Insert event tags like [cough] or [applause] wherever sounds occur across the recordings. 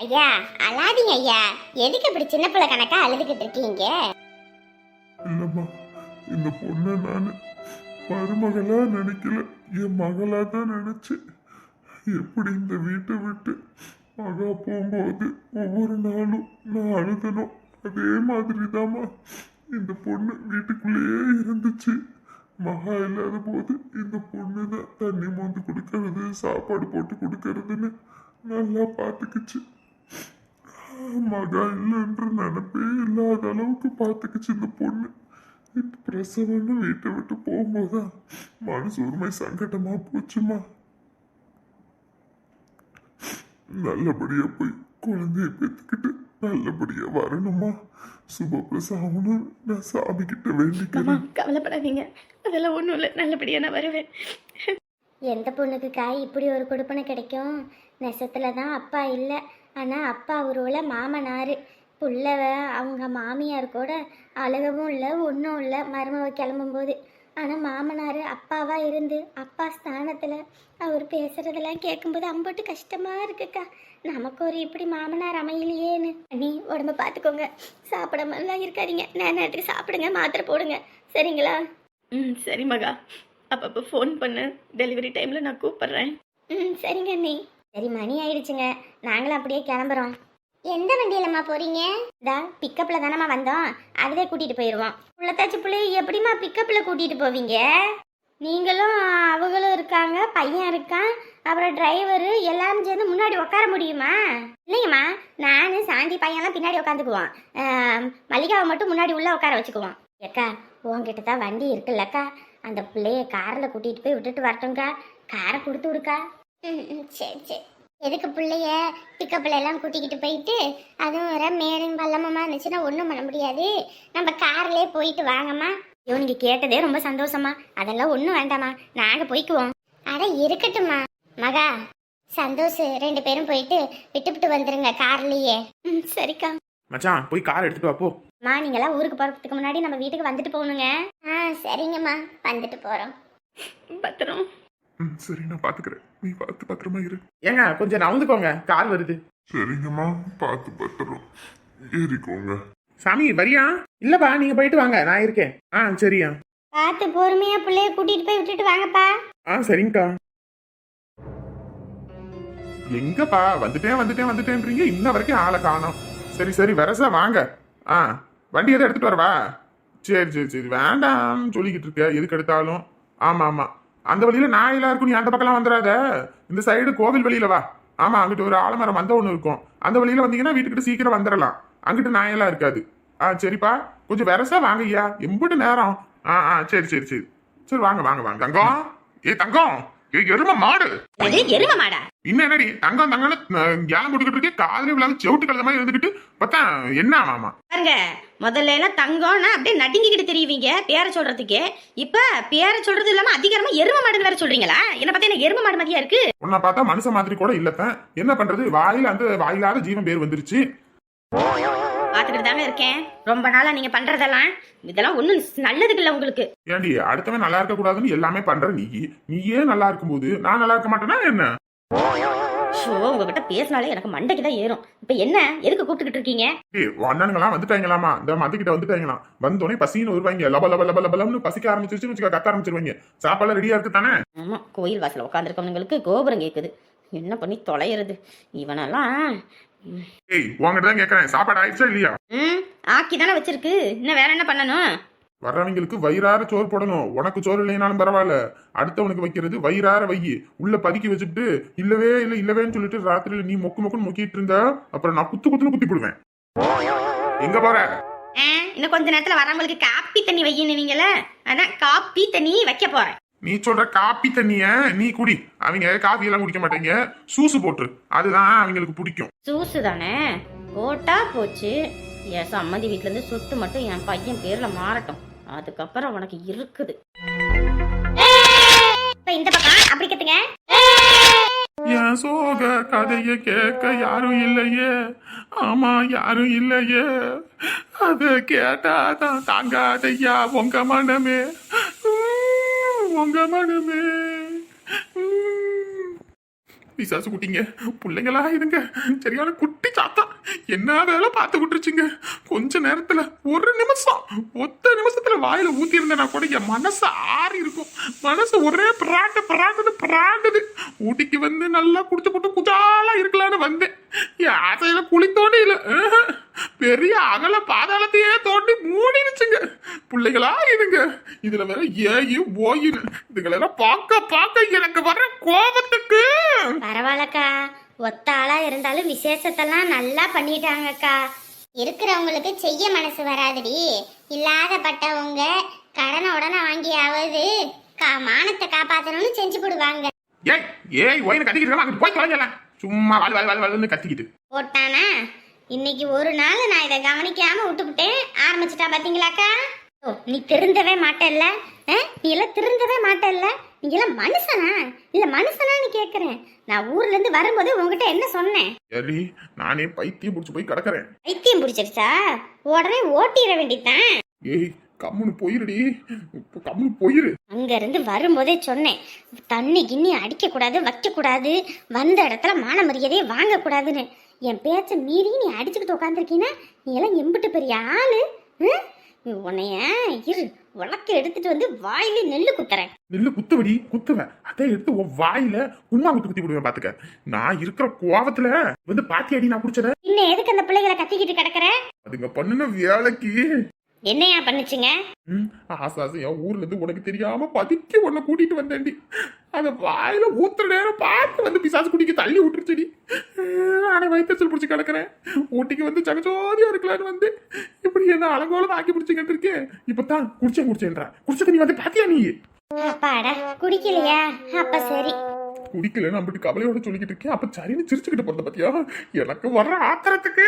ஐயா அழாதீங்க ஐயா. எதுக்கு இப்படி சின்ன பிள்ளை கணக்கா அழுதுகிட்டு இருக்கீங்க? இல்லம்மா இந்த பொண்ணை நான் மருமகளா நினைக்கல. என் மகளா தான் நினைச்சேன் எப்படி இந்த வீட்டை விட்டு மகா போகும்போது ஒவ்வொரு நாளும் நான் அழுதணும் அதே மாதிரி இந்த பொண்ணு வீட்டுக்குள்ளேயே இருந்துச்சு. மகா இல்லாத போது இந்த பொண்ணு தான் தண்ணி மோந்து கொடுக்கறது சாப்பாடு போட்டு கொடுக்கறதுன்னு நல்லா பார்த்துக்குச்சு. மகா இல்லைன்ற நினைப்பே இல்லாத அளவுக்கு பார்த்துக்குச்சு இந்த பொண்ணு. இப்ப பிரசவம்னு வீட்டை விட்டு போகும்போதுதான் மனசு ஒருமை சங்கடமா போச்சுமா? நல்லபடியா போய் குழந்தைய பெற்றுக்கிட்டு நல்லபடியா வரணுமா? சுபப்பிரசவம்னு நான் சாமி கிட்ட வேண்டிக்கிறேன் கவலைப்படாதீங்க. அதெல்லாம் ஒன்றும் இல்லை. நல்லபடியாக நான் வருவேன். எந்த பொண்ணுக்கு காய் இப்படி ஒரு கொடுப்பனை கிடைக்கும்? நெசத்துல தான் அப்பா இல்லை. ஆனால் அப்பா உருவில் மாமனார் புள்ளவ அவங்க மாமியார் கூட அழுகவும் இல்லை ஒன்றும் இல்லை மருமவ கிளம்பும்போது. ஆனால் மாமனார் அப்பாவா இருந்து அப்பா ஸ்தானத்தில் அவர் பேசுறதெல்லாம் கேட்கும்போது அம்பட்டு கஷ்டமாக இருக்குக்கா. நமக்கு ஒரு இப்படி மாமனார் அமையலையேன்னு. நீ உடம்ப பார்த்துக்கோங்க சாப்பிடாமலாம் இருக்காதீங்க. நேர நேரத்துக்கு சாப்பிடுங்க மாத்திரை போடுங்க. சரிங்களா? ம் சரி மகா. அப்பப்போ ஃபோன் பண்ணு. டெலிவரி டைமில் நான் கூப்பிட்றேன். ம் சரிங்க அண்ணி. சரி மணி ஆயிடுச்சுங்க. நாங்களும் அப்படியே கிளம்புறோம். எந்த வண்டியிலம்மா போறீங்க? இதா பிக்கப்பில் தானம்மா வந்தோம். அதுவே கூட்டிட்டு போயிடுவோம் உள்ளத்தாச்சி பிள்ளைய எப்படிம்மா பிக்கப்பில் கூட்டிட்டு போவீங்க? நீங்களும் அவங்களும் இருக்காங்க பையன் இருக்கான் அப்புறம் டிரைவரு எல்லாரும் சேர்ந்து முன்னாடி உட்கார முடியுமா? இல்லைங்கம்மா நான் சாந்தி பையன்லாம் பின்னாடி உட்காந்துக்குவோம் மல்லிகாவை மட்டும் முன்னாடி உள்ள உட்கார வச்சுக்குவோம். ஏக்கா உங்ககிட்ட தான் வண்டி இருக்குல்லக்கா. அந்த பிள்ளைய காரில் கூட்டிகிட்டு போய் விட்டுட்டு வரட்டும்க்கா. காரை கொடுத்து விடுக்கா. ம் ம், சரி சரி. எதுக்கு பிள்ளைய பிக்கப்பில் எல்லாம் கூட்டிக்கிட்டு போயிட்டு அதுவும் வர மேலும் பள்ளமமாக இருந்துச்சுன்னா ஒன்றும் பண்ண முடியாது. நம்ம கார்லேயே போயிட்டு வாங்கம்மா. நீங்கள் கேட்டதே ரொம்ப சந்தோஷமா அதெல்லாம் ஒன்றும் வேண்டாம்மா. நாங்கள் போய்க்குவோம். அட இருக்கட்டும்மா. மகா சந்தோஷ் ரெண்டு பேரும் போயிட்டு விட்டுவிட்டு வந்துருங்க கார்லேயே. ம் சரிக்கா. மச்சான் போய் கார் எடுத்துட்டு வா போ. மா நீங்களாம் ஊருக்கு போகிறதுக்கு முன்னாடி நம்ம வீட்டுக்கு வந்துட்டு போகணுங்க. ஆ சரிங்கம்மா. வந்துட்டு போகிறோம் பத்திரம். ம் சரி நான் பாத்துக்கிறேன். நீ பார்த்து பத்திரமா இரு. ஏங்க கொஞ்சம் நவுந்துக்கோங்க. கார் வருது. சரிங்கம்மா பார்த்து பத்திரம். ஏறிக்கோங்க. சாமி வரியா? இல்லப்பா நீங்க போயிட்டு வாங்க. நான் இருக்கேன். ஆ சரியா. பார்த்து பொறுமையாக பிள்ளைய கூட்டிகிட்டு போய் விட்டுட்டு வாங்கப்பா. ஆ சரிங்கக்கா. எங்கப்பா? வந்துட்டேன் வந்துட்டேன் வந்துட்டேன்றீங்க? இன்ன வரைக்கும் ஆளை காணோம். சரி சரி வரசா வாங்க. ஆ வண்டி எதை எடுத்துட்டு வரவா? சரி சரி சரி வேண்டாம்னு சொல்லிக்கிட்டு இருக்க. எதுக்கு எடுத்தாலும். ஆமா ஆமா. அந்த வழியில நான் எல்லாம் இருக்கும் நீ அந்த பக்கம்லாம் வந்துடாத. இந்த சைடு கோவில் வெளியில வா. ஆமா அங்கிட்டு ஒரு ஆலமரம் வந்த ஒன்று இருக்கும். அந்த வழியில வந்தீங்கன்னா வீட்டுக்கிட்ட சீக்கிரம் வந்துடலாம். அங்கிட்டு நாயெல்லாம் இருக்காது. ஆ சரிப்பா. கொஞ்சம் வெரசா வாங்கய்யா எம்பிட்டு நேரம். ஆ ஆ சரி சரி சரி. சரி வாங்க வாங்க வாங்க. தங்கம். ஏ தங்கம். ஏ எரும மாடு. அது எரும மாடா? இன்னும் என்னடி தங்கம் தங்கம்னு கேலம் போட்டுக்கிட்டு இருக்கே காதலி விழாது செவிட்டு கழுத மாதிரி இருந்துக்கிட்டு பார்த்தா என்ன மாமா பாருங்க முதல்ல எல்லாம் தங்கம்னா அப்படியே நடுங்கிக்கிட்டு தெரியுவீங்க பேரை சொல்றதுக்கு. இப்ப பேரை சொல்றது இல்லாம அதிகாரமா எரும மாடுன்னு வேற சொல்றீங்களா? என்ன பார்த்தா எனக்கு எரும மாடு மாதிரியா இருக்கு. உன்னை பார்த்தா மனுஷ மாதிரி கூட இல்லத்தன் என்ன பண்றது? வாயில அந்த வாயிலாத ஜீவன் பேர் வந்துருச்சு. பாத்துக்கிட்டு தாங்க இருக்கேன். ரொம்ப நாளா நீங்க பண்றதெல்லாம் இதெல்லாம் ஒண்ணும் நல்லதுக்கு இல்ல உங்களுக்கு. ஏண்டி அடுத்தவன் நல்லா இருக்க கூடாதுன்னு எல்லாமே பண்ற நீ? நீயே நல்லா இருக்கும்போது நான் நல்லா இருக்க மாட்டேனா என்ன? ஷோ உங்ககிட்ட பேசினாலே எனக்கு மண்டைக்கு தான் ஏறும். இப்ப என்ன? எதுக்கு கூப்பிட்டுக்கிட்டு இருக்கீங்க? ஏய் அண்ணனுங்களாம் வந்துட்டாங்களாமா? இந்த மதிக்கிட்ட வந்துட்டாங்களாம். வந்தோடனே பசின்னு வருவாங்க. லப லப லப லபலம்னு பசிக்க ஆரம்பிச்சிருச்சுன்னு வச்சுக்க கத்த ஆரம்பிச்சிருவாங்க. சாப்பாடு ரெடியா இருக்கு தானே? ஆமா கோயில் வாசல்ல உட்காந்துருக்கவங்களுக்கு கோபுரம் கேக்குது. என்ன பண்ணி தொலைகிறது இவனெல்லாம் ஏய் உங்ககிட்ட தான் கேட்கறேன் சாப்பாடு ஆயிடுச்சா இல்லையா? ம் ஆக்கி தானே வச்சிருக்கு. இன்னும் வேற என்ன பண்ணணும்? வர்றவங்களுக்கு வயிறார சோறு போடணும். உனக்கு சோறு இல்லைனாலும் பரவாயில்ல. அடுத்தவனுக்கு வைக்கிறது வயிறார வையி. உள்ள பதுக்கி வச்சுட்டு இல்லவே இல்ல இல்லவேன்னு சொல்லிட்டு ராத்திரியில நீ மொக்கு மொக்குன்னு மொக்கிட்டு இருந்த அப்புறம் நான் குத்து குத்துன்னு குத்தி போடுவேன் எங்க போற? இன்னும் கொஞ்ச நேரத்துல வரவங்களுக்கு காப்பி தண்ணி வையினுவீங்கல்ல அதான் காப்பி தண்ணி வைக்க போறேன். நீ சொல்ற காப்பி தண்ணிய நீ குடி. அவங்க காஃபி எல்லாம் குடிக்க மாட்டாங்க. சூசு போட்டுரு. அதுதான் அவங்களுக்கு பிடிக்கும். ஜூஸு தானே போட்டா போச்சு. என் சம்மந்தி வீட்ல இருந்து சொத்து மட்டும் என் பையன் பேர்ல மாறட்டும். அதுக்கப்புறம் உனக்கு இருக்குது. இந்த பக்கம் அப்படி கத்துங்க. என் சோக கதைய கேட்க யாரும் இல்லையே. ஆமா யாரும் இல்லையே. அத கேட்டாதான் தாங்காதையா உங்க மனமே. உம், உங்க மனமே. விசாசு பிசாசு குட்டிங்க பிள்ளைங்களா இதுங்க சரியான குட்டி சாத்தா. என்ன வேலை பார்த்து விட்டுருச்சுங்க கொஞ்ச நேரத்துல ஒரு நிமிஷம் ஒத்த நிமிஷத்துல வாயில ஊத்தி இருந்தேனா கூட என் மனசு ஆறி இருக்கும். மனசு ஒரே பிராண்டு பிராண்டது பிராண்டுது. ஊட்டிக்கு வந்து நல்லா குடிச்சு போட்டு குஜாலா இருக்கலாம்னு வந்தேன். என் ஆசையில குழி இல்லை. பெரிய அகல பாதாளத்தையே தோண்டி மூடிடுச்சுங்க. பிள்ளைகளா இதுங்க இதுல வேற ஏயு ஓயின்னு இதுங்களெல்லாம் பார்க்க பார்க்க எனக்கு வர கோபத்துக்கு பரவாயில்லக்கா. ஒத்த ஆளா இருந்தாலும் விசேஷத்தெல்லாம் நல்லா பண்ணிட்டாங்கக்கா. இருக்கிறவங்களுக்கு செய்ய மனசு வராதுடி. இல்லாதப்பட்டவங்க கடனை உடனே வாங்கியாவது கா மானத்தை காப்பாத்தணும்னு செஞ்சு போடுவாங்க. ஏய் ஏய் ஒயின்னு கத்திக்கிட்டு அங்கிட்டு போய் தொலைஞ்சலாம் சும்மா வாழ் வாழ் வாழ் வாழ்னு கத்திக்கிட்டு. போட்டானா? இன்னைக்கு ஒரு நாள் நான் இதை கவனிக்காம விட்டுவிட்டேன் ஆரம்பிச்சிட்டா பாத்தீங்களாக்கா? ஓ நீ திருந்தவே மாட்டல்ல? நீ எல்லாம் திருந்தவே மாட்டல்ல? நீ எல்லாம் மனுஷனா? இல்ல மனுஷனான்னு கேக்குறேன். நான் ஊர்ல இருந்து வரும்போது உங்ககிட்ட என்ன சொன்னேன்? சரி நானே பைத்தியம் பிடிச்சி போய் கிடக்குறேன். பைத்தியம் பிடிச்சிருச்சா? உடனே ஓட்டிட வேண்டியதுதான். ஏய் கம்முன்னு போயிருடி. இப்போ கம்முன்னு போயிரு. அங்க இருந்து வரும்போதே சொன்னேன். தண்ணி கிண்ணி அடிக்க கூடாது வைக்க கூடாது வந்த இடத்துல மான மரியாதையே வாங்க கூடாதுன்னு என் பேச்ச மீறி நீ அடிச்சுக்கிட்டு உட்காந்துருக்கீன்னா நீ எல்லாம் எம்பிட்டு பெரிய ஆளு ம்? நீ உன்னைய இரு உலக்க எடுத்துட்டு வந்து வாயிலே நெல்லு குத்துறேன். நெல்லு குத்துவடி குத்துவேன் அதை எடுத்து உன் வாயில உண்மா குத்து குத்தி விடுவேன் பாத்துக்க. நான் இருக்கிற கோவத்துல வந்து பாத்தி அடி நான் குடிச்சத இன்னும் எதுக்கு அந்த பிள்ளைகளை கத்திக்கிட்டு கிடக்குற? அதுங்க பண்ணுன வேலைக்கு என்னையா பண்ணுச்சுங்க? ம், ஆசை ஆசையா ஊர்ல இருந்து உனக்கு தெரியாம பதுக்கி உன்னை கூட்டிட்டு வந்தேன்டி. அத வாயில ஊத்துற நேரம் பார்த்து வந்து பிசாசு குடிக்க தள்ளி விட்டுருச்சுடி. நானே வயிற்றுச்சல் பிடிச்சி கிடக்குறேன். ஊட்டிக்கு வந்து ஜகஜோதியா இருக்கலான்னு வந்து இப்படி என்ன அலங்கோலம் ஆக்கி பிடிச்சிக்கிட்டு இருக்கேன் இப்பதான் குடிச்சேன் குடிச்சேன்றா. குடிச்சது நீ வந்து பாத்தியா நீ? அப்பாடா குடிக்கலையா? அப்ப சரி. குடிக்கலன்னு அப்படி கவலையோட சொல்லிக்கிட்டு இருக்கேன் அப்ப சரின்னு சிரிச்சுக்கிட்டு போறத பாத்தியா? எனக்கு வர்ற ஆத்திரத்துக்கு.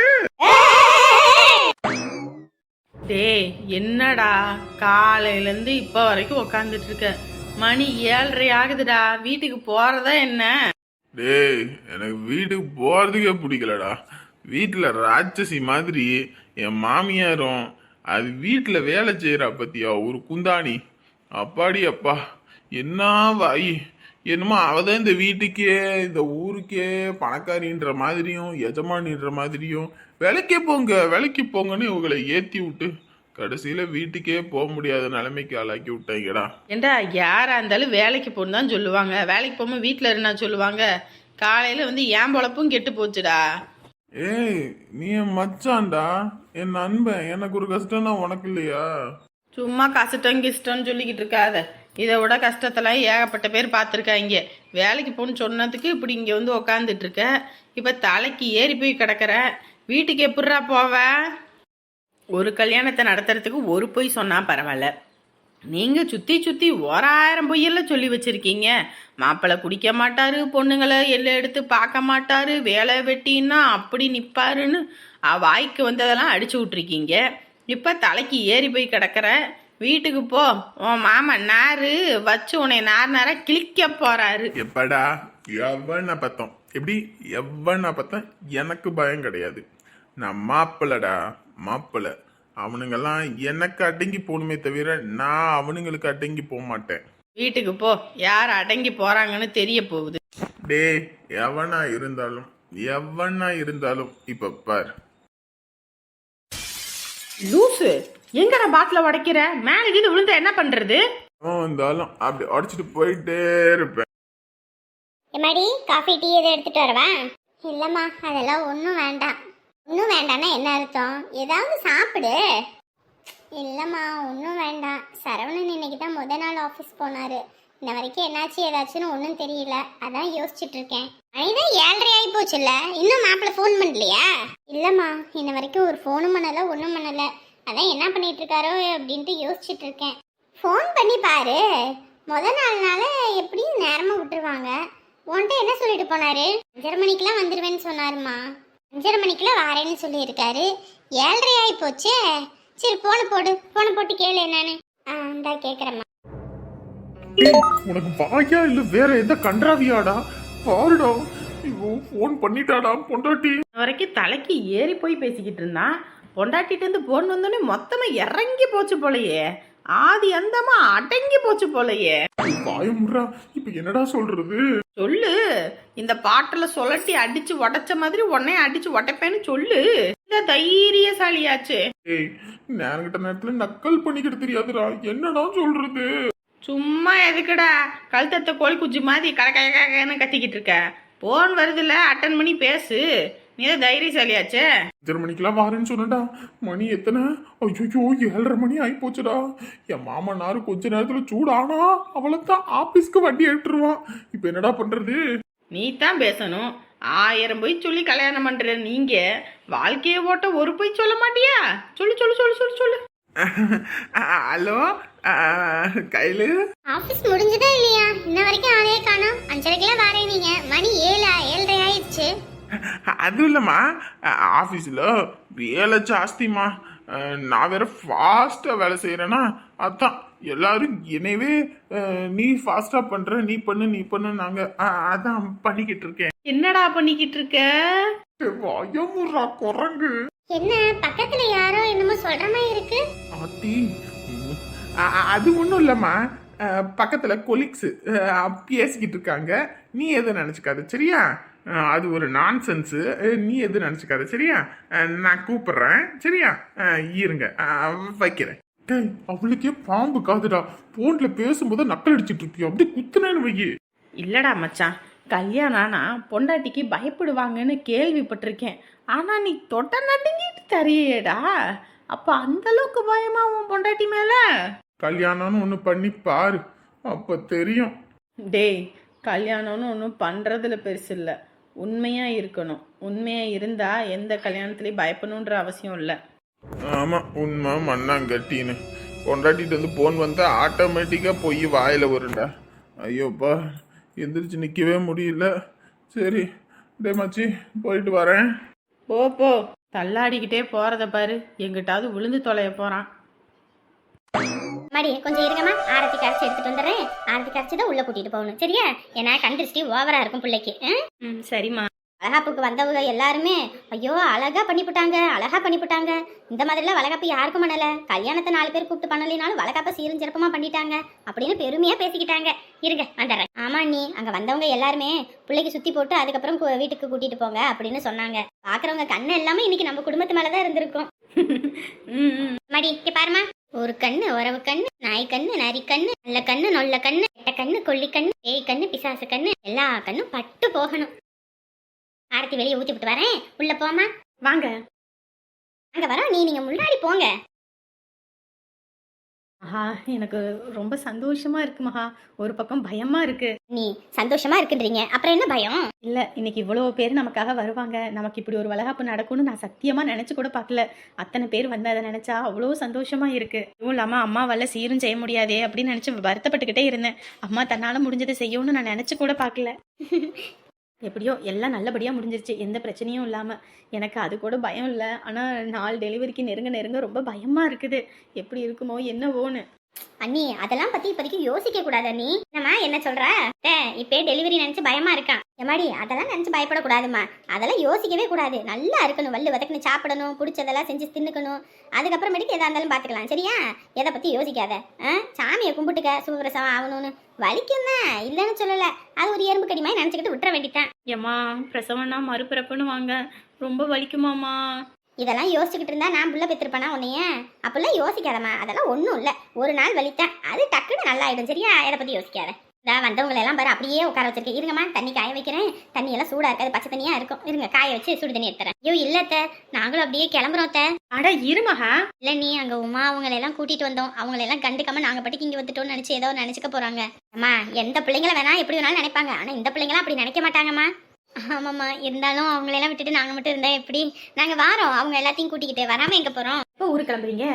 டே என்னடா? காலையிலேருந்து இப்போ வரைக்கும் உக்காந்துட்டு இருக்க மணி ஏழரை ஆகுதுடா. வீட்டுக்கு போறதா என்ன? டேய் எனக்கு வீட்டுக்கு போறதுக்கே பிடிக்கலடா. வீட்டில் ராட்சசி மாதிரி என் மாமியாரும் அது வீட்டில் வேலை செய்கிறா பத்தியா ஒரு குந்தாணி. அப்பாடி அப்பா என்ன வாய்? என்னமோ அவதான் இந்த வீட்டுக்கே இந்த ஊருக்கே பணக்காரின்ற மாதிரியும் எஜமானின்ற மாதிரியும் வேலைக்கே போங்க வேலைக்கு போங்கன்னு இவங்களை ஏற்றி விட்டு கடைசியில் வீட்டுக்கே போக முடியாத நிலைமைக்கு ஆளாக்கி விட்டாங்கடா ஏண்டா யாரா இருந்தாலும் வேலைக்கு போகணும் தான் சொல்லுவாங்க. வேலைக்கு போகாம வீட்டில் இருந்தா சொல்லுவாங்க. காலையில் வந்து ஏன் பொழப்பும் கெட்டு போச்சுடா. ஏய் நீ என் மச்சான்டா. என் நண்பன் எனக்கு ஒரு கஷ்டம்னா உனக்கு இல்லையா? சும்மா கஷ்டம் கிஷ்டம்னு சொல்லிக்கிட்டு இருக்காத. இதை விட கஷ்டத்தெல்லாம் ஏகப்பட்ட பேர் பார்த்துருக்காங்க. வேலைக்கு போகணும்னு சொன்னதுக்கு இப்படி இங்கே வந்து உக்காந்துட்டு இருக்க. இப்போ தலைக்கு ஏறி போய் கிடக்குற வீட்டுக்கு எப்படிரா போவ? ஒரு கல்யாணத்தை நடத்துறதுக்கு ஒரு பொய் சொன்னா பரவாயில்ல. நீங்கள் சுற்றி சுற்றி ஓராயிரம் பொய்யெல்லாம் சொல்லி வச்சுருக்கீங்க. மாப்பிள்ளை குடிக்க மாட்டாரு பொண்ணுங்களை எல்லாம் எடுத்து பார்க்க மாட்டாரு வேலை வெட்டின்னா அப்படி நிற்பாருன்னு வாய்க்கு வந்ததெல்லாம் அடிச்சு விட்ருக்கீங்க இப்போ தலைக்கு ஏறி போய் கிடக்குற. வீட்டுக்கு போ. உன் மாமா நாரு வச்சு உன்னை நார் நாரா கிழிக்க போறாரு. எப்படா? எவ்வளோ பார்த்தோம்? எப்படி? எவ்வளோ பத்தம் எனக்கு பயம் கிடையாது. நான் மாப்பிள்ளடா மாப்பிள்ளை. அவனுங்கெல்லாம் எனக்கு அடங்கி போகணுமே தவிர நான் அவனுங்களுக்கு அடங்கி போக மாட்டேன். வீட்டுக்கு போ. யார் அடங்கி போறாங்கன்னு தெரிய போகுது. டேய் எவனா இருந்தாலும் எவனா இருந்தாலும் இப்ப பார். லூசு எங்கடா பாட்டில உடைக்கிற? மேலே கீது விழுந்தா என்ன பண்றது? அவன் வந்தாலும் அப்படி உடச்சிட்டு போயிட்டே இருப்பேன். எம்மாடி காஃபி டீ எதை எடுத்துட்டு வரவா? இல்லம்மா அதெல்லாம் ஒன்றும் வேண்டாம். ஒன்றும் வேண்டாம்னா என்ன அர்த்தம்? ஏதாவது சாப்பிடு. இல்லைம்மா ஒன்றும் வேண்டாம். சரவணன் இன்னைக்கு தான் முத நாள் ஆஃபீஸ் போனார். இன்ன வரைக்கும் என்னாச்சு ஏதாச்சுன்னு ஒன்றும் தெரியல. அதான் யோசிச்சுட்டு இருக்கேன். மணிதான் ஏழரை ஆகி போச்சுல்ல? இன்னும் மாப்பிள்ள ஃபோன் பண்ணலையா? இல்லைம்மா இன்ன வரைக்கும் ஒரு ஃபோனும் பண்ணலை ஒன்றும் பண்ணலை. அதான் என்ன பண்ணிட்டு இருக்காரோ அப்படின்ட்டு யோசிச்சுட்டு இருக்கேன். ஃபோன் பண்ணி பாரு. முத நாள்னால எப்படியும் நேரமாக விட்டுருவாங்க. உன்கிட்ட என்ன சொல்லிட்டு போனாரு? அஞ்சரை மணிக்கெல்லாம் வந்துடுவேன்னு சொன்னாருமா அஞ்சரை மணிக்கெல்லாம் வாரேன்னு சொல்லியிருக்காரு. ஏழரை ஆகி போச்சே. சரி போன போடு. போன போட்டு கேளு என்னன்னு. ஆ இந்தா கேட்குறேம்மா உனக்கு வாயா இல்ல வேற எந்த கன்றாவியாடா? பாருடா. ஐயோ ஃபோன் பண்ணிட்டாடா பொண்டாட்டி. வரைக்கும் தலைக்கு ஏறி போய் பேசிக்கிட்டு இருந்தான். பொண்டாட்டிட்டு இருந்து போன் வந்தோடனே மொத்தமா இறங்கி போச்சு போலயே. ஆதி அந்தமா அடங்கி போச்சு போலயே. வாயமுறா இப்ப என்னடா சொல்றது? சொல்லு. இந்த பாட்டில சுழட்டி அடிச்சு உடைச்ச மாதிரி உன்னைய அடிச்சு உடைப்பேன்னு சொல்லு. இந்த தைரியசாலியாச்சு. ஏய் நேரங்கிட்ட நேரத்துல நக்கல் பண்ணிக்கிட்டு தெரியாதுடா. என்னடா சொல்றது? சும்மா எதுக்குடா? கழுத்தத்த கோழி குஞ்சு மாதிரி கடற்கன்னு கத்திக்கிட்டு இருக்க. போன் வருதுல்ல அட்டன் பண்ணி பேசு. நீ தான் தைரியசாலியாச்சே அஞ்சரை மணிக்கெல்லாம் வாரேன்னு சொன்னடா மணி எத்தனை? ஐயோ ஏழரை மணி ஆகி போச்சுடா என் மாமனாரு கொஞ்ச நேரத்துல சூடானா அவ்வளவுதான் ஆபீஸ்க்கு வண்டி எடுத்துருவான். இப்ப என்னடா பண்றது? நீ தான் பேசணும். ஆயிரம் பொய் சொல்லி கல்யாணம் பண்ற நீங்க வாழ்க்கையை ஓட்ட ஒரு பொய் சொல்ல மாட்டியா? சொல்லு சொல்லு சொல்லு சொல்லு சொல்லு. [laughs] ஹலோ கையில? ஆபீஸ் முடிஞ்சதா இல்லையா? இன்ன வரைக்கும் ஆளே காணோம். அஞ்சரைக்கெல்லாம் வரேன் நீங்க மணி ஏழா ஏழரை ஆயிடுச்சு. அதுவும் இல்லம்மா. ஆஃபீஸில் வேலை ஜாஸ்திம்மா. நான் வேற ஃபாஸ்ட்டாக வேலை செய்கிறேன்னா அதான். எல்லாரும் என்னவே அஹ், நீ ஃபாஸ்ட்டாக பண்ணுற நீ பண்ணு நீ பண்ணு நாங்கள் அதான் பண்ணிக்கிட்டு இருக்கேன். என்னடா பண்ணிக்கிட்டு இருக்க? வயமுறா குரங்கு. என்ன பக்கத்துல யாரோ என்னமோ சொல்ற மாதிரி இருக்கு? ஆத்தி. அது ஒன்றும் இல்லைம்மா. பக்கத்துல கொலிக்ஸ் பேசிக்கிட்டு இருக்காங்க. நீ எதுவும் நினச்சிக்காத சரியா? அது ஒரு நான்சென்ஸு நீ எதுவும் நினச்சிக்காத சரியா? நான் கூப்பிடுறேன் சரியா? இருங்க. வைக்கிறேன். டேய் அவளுக்கே பாம்பு காதுடா. போன்ல பேசும்போது நக்கல் அடிச்சிட்டு இருக்கியோ அப்படி குத்துனேன்னு வையி. இல்லடா மச்சான். கல்யாணம் ஆனா பொண்டாட்டிக்கு பயப்படுவாங்கன்னு கேள்விப்பட்டிருக்கேன். ஆனா நீ தொட்ட நடுங்கிட்டு தரியேடா அப்ப அந்த அளவுக்கு பயமா உன் பொண்டாட்டி மேல? கல்யாணம்னு ஒன்று பண்ணி பாரு. அப்போ தெரியும். டேய் கல்யாணம்னு ஒன்றும் பண்றதுல பெருசு இல்லை. உண்மையா இருக்கணும். உண்மையா இருந்தா எந்த கல்யாணத்துலயும் பயப்படணுன்ற அவசியம் இல்லை. ஆமாம் உண்மை மண்ணாங்கட்டின்னு. கொண்டாட்டிட்டு வந்து போன் வந்தா ஆட்டோமேட்டிக்காக போய் வாயில் வரும்டா. ஐயோப்பா எந்திரிச்சு நிற்கவே முடியல. சரி டே மச்சி போயிட்டு வரேன். போ போ. தள்ளாடிக்கிட்டே போறத பாரு. எங்கிட்டாவது விழுந்து தொலைய போறான். மடி கொஞ்சம் இருங்கம்மா. ஆரத்தி கரைச்சி எடுத்துட்டு வந்துடுறேன். ஆரத்தி கரைச்சி தான் உள்ள கூட்டிட்டு போகணும். சரியா? ஏன்னா கண்டிருஷ்டி ஓவரா இருக்கும் பிள்ளைக்கு? ம் சரிம்மா. வளகாப்புக்கு வந்தவங்க எல்லாருமே ஐயோ அழகா பண்ணிவிட்டாங்க அழகா பண்ணிவிட்டாங்க இந்த மாதிரிலாம் வளகாப்பு யாருக்கும் பண்ணல. கல்யாணத்தை நாலு பேர் கூப்பிட்டு பண்ணலைனாலும் வளகாப்பை சீரும் சிறப்பமா பண்ணிட்டாங்க அப்படின்னு பெருமையா பேசிக்கிட்டாங்க. இருங்க வந்துடுறேன். ஆமா நீ அங்க வந்தவங்க எல்லாருமே பிள்ளைக்கு சுத்தி போட்டு அதுக்கப்புறம் வீட்டுக்கு கூட்டிட்டு போங்க அப்படின்னு சொன்னாங்க. பாக்குறவங்க கண்ணு எல்லாமே இன்னைக்கு நம்ம குடும்பத்து மேலதான் இருந்திருக்கும். [laughs] மடி இங்க பாருமா ஒரு கண்ணு உறவு கண்ணு நாய் கண்ணு நரி கண்ணு நல்ல கண்ணு நொல்ல கண்ணு எட்ட கண்ணு கொல்லி கண்ணு பேய் கண்ணு பிசாசு கண்ணு எல்லா கண்ணும் பட்டு போகணும். ஆரத்தி வெளியே ஊத்தி விட்டு வரேன். உள்ள போமா வாங்க. அங்க வரோம். நீ நீங்க முன்னாடி போங்க. ஆஹா எனக்கு ரொம்ப சந்தோஷமா இருக்கு மகா. ஒரு பக்கம் பயமா இருக்கு. நீ சந்தோஷமா இருக்குன்றீங்க. அப்புறம் என்ன பயம்? இல்ல இன்னைக்கு இவ்வளவு பேர் நமக்காக வருவாங்க. நமக்கு இப்படி ஒரு வளகாப்பு நடக்கும்னு நான் சத்தியமா நினைச்சு கூட பார்க்கல. அத்தனை பேர் வந்து அதை நினைச்சா அவ்வளோ சந்தோஷமா இருக்கு. இதுவும் இல்லாம அம்மாவால சீரும் செய்ய முடியாதே அப்படின்னு நினைச்சு வருத்தப்பட்டுக்கிட்டே இருந்தேன். அம்மா தன்னால முடிஞ்சதை செய்யும்னு நான் நினைச்சு கூட பார்க்கல. [laughs] எப்படியோ எல்லாம் நல்லபடியாக முடிஞ்சிருச்சு. எந்த பிரச்சனையும் இல்லாமல் எனக்கு அது கூட பயம் இல்லை. ஆனால் நாள் டெலிவரிக்கு நெருங்க நெருங்க ரொம்ப பயமாக இருக்குது. எப்படி இருக்குமோ என்னவோன்னு. அண்ணி அதெல்லாம் பத்தி இப்போதைக்கு யோசிக்க கூடாது நீ என்னம்மா என்ன சொல்ற? இப்பே டெலிவரி நினைச்சு பயமா இருக்கான். எம்மாடி அதெல்லாம் நினைச்சு பயப்படக்கூடாதும்மா. அதெல்லாம் யோசிக்கவே கூடாது. நல்லா இருக்கணும். வல்லு வதக்குன்னு சாப்பிடணும் பிடிச்சதெல்லாம் செஞ்சு தின்னுக்கணும். அதுக்கப்புறமேட்டுக்கு எதா இருந்தாலும் பார்த்துக்கலாம். சரியா? எதை பத்தி யோசிக்காத. சாமியை கும்பிட்டுக்க சுகப்பிரசவம் ஆகணும்னு. வலிக்கும் தான். இல்லைன்னு சொல்லல. அது ஒரு எறும்பு கடி மாதிரி நினைச்சுக்கிட்டு விட்டுற வேண்டித்தான் ஏம்மா பிரசவம்னா மறுபிறப்புன்னு வாங்க. ரொம்ப வலிக்குமாம்மா. இதெல்லாம் யோசிச்சுக்கிட்டு இருந்தா நான் புள்ள பெற்றிருப்பேனா உன்னைய? அப்பெல்லாம் யோசிக்காதம்மா. அதெல்லாம் ஒன்றும் இல்லை. ஒரு நாள் வலித்தான். அது டக்குன்னு நல்லா ஆயிடும் சரியா? எதை பத்தி யோசிக்காத. இதா வந்தவங்களை எல்லாம் பாரு அப்படியே உட்கார வச்சிருக்கேன். இருங்கம்மா தண்ணி காய வைக்கிறேன். தண்ணி எல்லாம் சூடா இருக்காது பச்சை தண்ணியா இருக்கும். இருங்க காய வச்சு சுடு தண்ணி எடுத்துறேன். ஐயோ இல்ல அத்தை. நாங்களும் அப்படியே கிளம்புறோம் அத்தை. அட இருமகா இல்ல நீ அங்க உமா அவங்களை எல்லாம் கூட்டிட்டு வந்தோம். அவங்களை எல்லாம் கண்டுக்காம நாங்க பாட்டுக்கு இங்க வந்துட்டோம்னு நினைச்சு ஏதோ நினைச்சுக்க போறாங்க. அம்மா எந்த பிள்ளைங்கள வேணா எப்படி வேணாலும் நினைப்பாங்க. ஆனா இந்த பிள்ளைங்களாம் அப்படி நினைக்க மாட்டாங்கம்மா. ஆமாம்மா இருந்தாலும் அவங்களெல்லாம் விட்டுட்டு நாங்க மட்டும் இருந்தா எப்படி? நாங்க வாரோம். அவங்க எல்லாத்தையும் கூட்டிக்கிட்டு. வராம எங்க போறோம்? இப்போ ஊருக்கு கிளம்புறீங்க?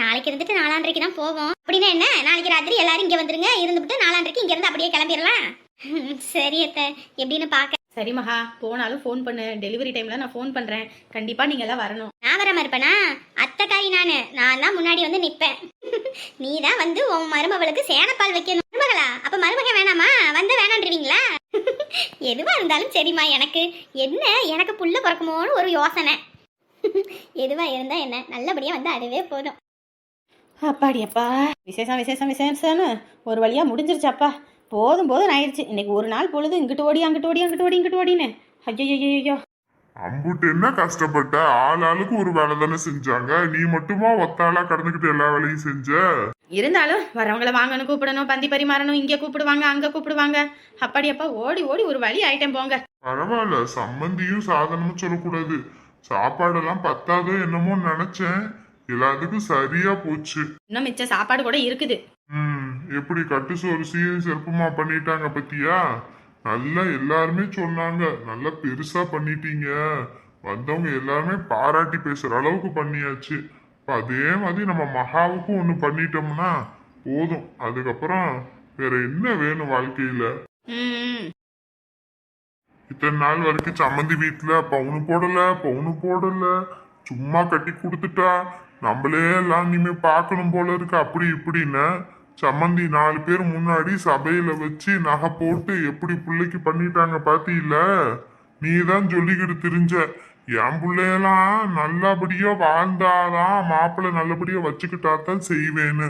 நாளைக்கு இருந்துட்டு நாலாண்டரைக்கு தான் போவோம். அப்படின்னா என்ன? நாளைக்கு ராத்திரி எல்லாரும் இங்க வந்துருங்க. இருந்துவிட்டு நாலாண்டரைக்கு இங்க இருந்து அப்படியே கிளம்பிடலாம். சரி அத்தை. எப்படின்னு பாக்க சரி மகா. போனாலும் ஃபோன் பண்ணு. டெலிவரி டைம்ல நான் ஃபோன் பண்றேன். கண்டிப்பா நீங்க எல்லாம் வரணும். நான் வராம இருப்பேனா அத்தைக்காரி நானு. நான் தான் முன்னாடி வந்து நிப்பேன். [laughs] நீ தான் வந்து உன் மருமகளுக்கு சேனப்பால் வைக்கணும். மருமகளா? அப்ப மருமக வேணாமா? எதுவா இருந்தாலும் சரிம்மா எனக்கு என்ன எனக்கு புள்ள பிறக்குமோன்னு ஒரு யோசனை. [laughs] எதுவா இருந்தா என்ன? நல்லபடியா வந்து அதுவே போதும். அப்பாடியப்பா விசேஷம் விசேஷம் விசேஷம்னு ஒரு வழியாக முடிஞ்சிருச்சாப்பா போதும் போதும் ஆயிடுச்சு. இன்னைக்கு ஒரு நாள் பொழுது இங்கிட்டு ஓடி அங்கிட்டு ஓடி அங்கிட்டு ஓடி இங்கிட்டு ஓடின்னு. ஐயோ அம்புட்டு என்ன கஷ்டப்பட்ட? ஆள் ஆளுக்கு ஒரு வேலை தானே செஞ்சாங்க. நீ மட்டுமா ஒத்தாளா கடந்துக்கிட்டு எல்லா வேலையும் செஞ்ச? இருந்தாலும் வரவங்கள வாங்கணும் கூப்பிடணும் பந்தி பரிமாறணும் இங்கே கூப்பிடுவாங்க அங்கே கூப்பிடுவாங்க. அப்பாடியப்பா ஓடி ஓடி ஒரு வழி ஆயிட்டேன் போங்க. பரவாயில்ல சம்மந்தியும் சாதனமும் சொல்லக்கூடாது. சாப்பாடெல்லாம் பத்தாதோ என்னமோ நினைச்சேன். எல்லாத்துக்கும் சரியா போச்சு. இன்னும் மிச்ச சாப்பாடு கூட இருக்குது. ம் எப்படி கட்டு சோறு சீரும் சிறப்புமா பண்ணிட்டாங்க பத்தியா? நல்லா எல்லாருமே சொன்னாங்க. நல்லா பெருசா பண்ணிட்டீங்க. வந்தவங்க எல்லாருமே பாராட்டி பேசுற அளவுக்கு பண்ணியாச்சு. அதே மாதிரி நம்ம மகாவுக்கும் ஒண்ணு பண்ணிட்டோம்னா போதும். அதுக்கப்புறம் வேற என்ன வேணும் வாழ்க்கையில? இத்தனை நாள் வரைக்கும் சம்மந்தி வீட்டுல பவுனு போடல பவுனு போடல. சும்மா கட்டி கொடுத்துட்டா. நம்மளே எல்லாம் இனிமே பார்க்கணும் போல இருக்கு. அப்படி இப்படின்னு சம்மந்தி நாலு பேர் முன்னாடி சபையில வச்சு நகை போட்டு எப்படி பிள்ளைக்கு பண்ணிட்டாங்க பாத்தீல? நீ தான் சொல்லிக்கிட்டு திரிஞ்ச. என் பிள்ளையெல்லாம் நல்லபடியா வாழ்ந்தாதான் மாப்பிள்ளை நல்லபடியா வச்சுக்கிட்டா தான் செய்வேன்னு.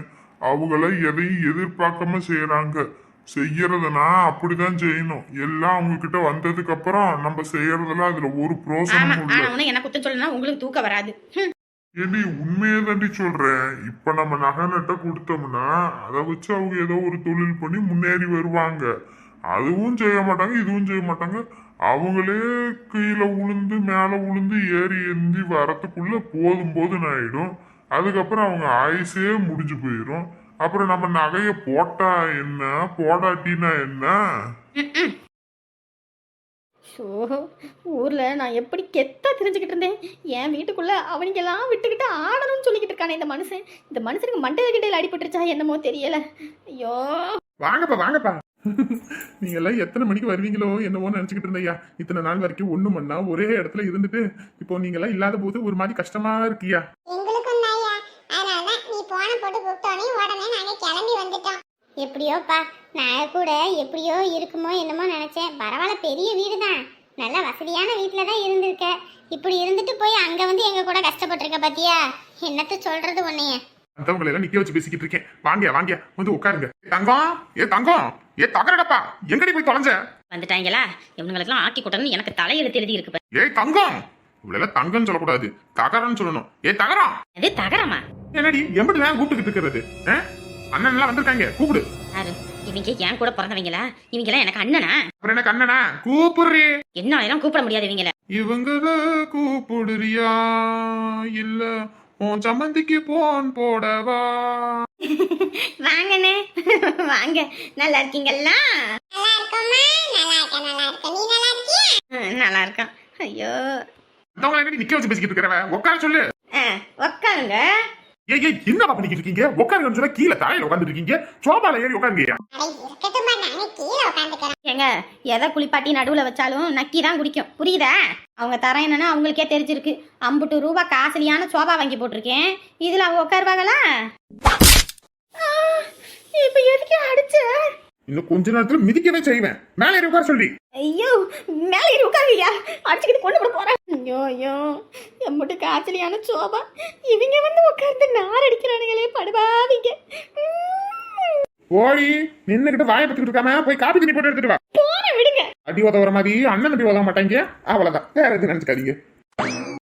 அவங்கள எதையும் எதிர்பார்க்காம செய்யறாங்க செய்யறதுனா அப்படிதான் செய்யணும். எல்லாம் அவங்க கிட்ட வந்ததுக்கு அப்புறம் நம்ம செய்யறதுல அதுல ஒரு பிரோசனமும் இல்லை. என்ன குத்தம் சொல்லணும்னா உங்களுக்கு தூக்கம் வராது. ஏடி உண்மையை தாண்டி சொல்றேன். இப்ப நம்ம நகை நட்டை கொடுத்தோம்னா அதை வச்சு அவங்க ஏதோ ஒரு தொழில் பண்ணி முன்னேறி வருவாங்க. அதுவும் செய்ய மாட்டாங்க இதுவும் செய்ய மாட்டாங்க. அவங்களே கீழே உளுந்து மேலே உளுந்து ஏறி எந்தி வரத்துக்குள்ள போதும் போதும் ஆயிடும். அதுக்கப்புறம் அவங்க ஆயுசே முடிஞ்சு போயிடும் அப்புறம் நம்ம நகையை போட்டா என்ன? போடாட்டினா என்ன? ஷோ ஊரில் நான் எப்படி கெத்தா தெரிஞ்சுக்கிட்டு இருந்தேன். என் வீட்டுக்குள்ளே அவனிங்கெல்லாம் விட்டுக்கிட்டு ஆடணும்னு சொல்லிக்கிட்டு இருக்கானே இந்த மனுஷன். இந்த மனுஷனுக்கு மண்டையில கிட்டையில் அடிபட்டுருச்சா என்னமோ தெரியல. ஐயோ. வாங்கப்பா வாங்கப்பா. நீங்க எல்லாம் எத்தனை மணிக்கு வருவீங்களோ என்னவோ நினைச்சுக்கிட்டு இருந்தையா இத்தனை நாள் வரைக்கும் ஒண்ணு மண்ணா ஒரே இடத்துல இருந்துட்டு இப்போ நீங்க எல்லாம் இல்லாத போது ஒரு மாதிரி கஷ்டமா இருக்கியா? நீ கிளம்பி எப்படியோப்பா நான் கூட எப்படியோ இருக்குமோ என்னமோ நினைச்சேன். பரவாயில்ல பெரிய வீடு தான் நல்ல வசதியான வீட்டில் தான் இருந்திருக்க. இப்படி இருந்துட்டு போய் அங்கே வந்து எங்கள் கூட கஷ்டப்பட்டிருக்க பாத்தியா? என்னத்த சொல்றது உன்னைய? மத்தவங்களை எல்லாம் நிக்க வச்சு பேசிக்கிட்டு இருக்கேன். வாங்க வாங்க வந்து உட்காருங்க. தங்கம் ஏ தங்கம் ஏ தகரடப்பா எங்கடி போய் தொலைஞ்ச? வந்துட்டாங்களா இவங்களுக்கெல்லாம் ஆக்கி கூட்டணும்னு எனக்கு தலையெழுத்து எழுதி இருக்கு. ஏய் தங்கம் இவ்வளவு தங்கம்னு சொல்லக்கூடாது. தகரம்னு சொல்லணும். ஏ தகரம். அது தகரமா? என்னடி எம்பிட்டு நேரம் கூப்பிட்டுக்கிட்டு இருக்கிறது? அண்ணன் எல்லாம் வந்திருக்காங்க. கூப்பிடு. இவங்க என் கூட பிறந்தவங்களா? இவங்கெல்லாம் எனக்கு அண்ணனா? அப்புறம் என்ன கண்ணனா கூப்பிடுறி. என்னாலாம் கூப்பிட முடியாது இவங்கள. இவங்கள கூப்பிடுறியா? இல்ல உன் சம்மந்திக்கு போன் போடவா? வாங்கண்ணே. வாங்க. நல்லா இருக்கீங்களா? நல்லா இருக்கான் ஐயோ. நிக்க வச்சு பேசிக்கிட்டு இருக்கிறவ உட்கார சொல்லு. உக்காருங்க ஏய் ஏய் என்னப்பா பண்ணிக்கிட்டு இருக்கீங்க உட்காருங்கன்னு சொன்னா கீழே தலையில உட்காந்துட்டு இருக்கீங்க சோபால ஏறி உட்காருங்க அட இருக்கட்டும்மா நானே கீழே உட்காந்துக்கிறேன் ஏங்க எதை குளிப்பாட்டி நடுவில் வச்சாலும் நக்கி தான் குடிக்கும். புரியுதா? அவங்க தரம் என்னன்னா அவங்களுக்கே தெரிஞ்சிருக்கு. ஐம்பது ரூபா காஸ்ட்லியான சோபா வாங்கி போட்டிருக்கேன். இதில் அவங்க உட்காருவாங்களா? இப்போ எதுக்கு அடிச்ச? இன்னும் கொஞ்ச நேரத்துல மிதிக்கவே செய்வேன். மேலே ஏறி உட்கார சொல்லி. ஐயோ மேலே ஏறி அடிச்சுக்கிட்டு கொண்டு போட போறேன். ஐயோ ஐயோ எம்பிட்டு காய்ச்சலியான சோபா. இவங்க வந்து உட்கார்ந்து நார் அடிக்கிறானுங்களே படுபாவிங்க. உம். ஓடி நின்னுகிட்டு வாயை பத்திக்கிட்டு இருக்காம போய் காப்பி தண்ணி போட்டு எடுத்துட்டு வா. போறேன் விடுங்க. அடி உதவுற மாதிரி அண்ணன் அடி உதவ மாட்டாங்க. அவ்வளவுதான். வேற எதுவும் நினைச்சுக்காதீங்க.